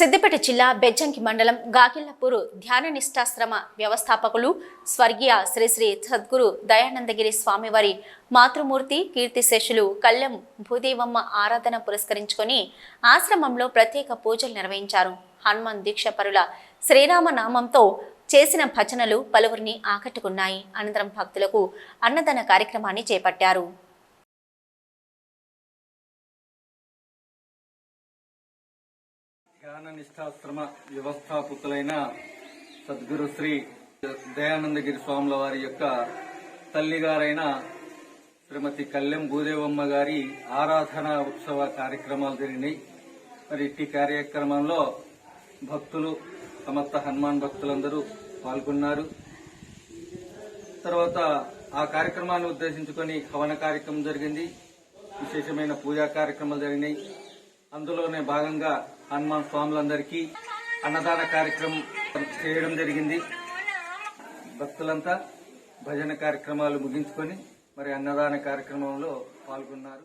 సిద్దిపేట జిల్లా బెజ్జంకి మండలం గాకిల్లపూరు ధ్యాన నిష్ఠాశ్రమ వ్యవస్థాపకులు స్వర్గీయ శ్రీశ్రీ సద్గురు దయానందగిరి స్వామివారి మాతృమూర్తి కీర్తిశేషులు కళ్ళెం భూదేవమ్మ ఆరాధన పురస్కరించుకొని ఆశ్రమంలో ప్రత్యేక పూజలు నిర్వహించారు. హనుమాన్ దీక్ష పరుల శ్రీరామ నామంతో చేసిన భజనలు పలువురిని ఆకట్టుకున్నాయి. అనంతరం భక్తులకు అన్నదాన కార్యక్రమాన్ని చేపట్టారు. ధ్యాన నిష్ఠాశ్రమ వ్యవస్థాపకులైన సద్గురు శ్రీ దయానందగిరి స్వాముల వారి యొక్క తల్లిగారైన శ్రీమతి కళ్యం భూదేవమ్మ గారి ఆరాధన ఉత్సవ కార్యక్రమాలు జరిగినాయి. మరి ఇట్టి కార్యక్రమంలో భక్తులు సమస్త హనుమాన్ భక్తులందరూ పాల్గొన్నారు. తర్వాత ఆ కార్యక్రమాన్ని ఉద్దేశించుకొని హవన కార్యక్రమం జరిగింది. విశేషమైన పూజా కార్యక్రమాలు జరిగినాయి. అందులోనే భాగంగా హనుమాన్ స్వాములందరికీ అన్నదాన కార్యక్రమం చేయడం జరిగింది. భక్తులంతా భజన కార్యక్రమాలు ముగించుకొని మరి అన్నదాన కార్యక్రమంలో పాల్గొన్నారు.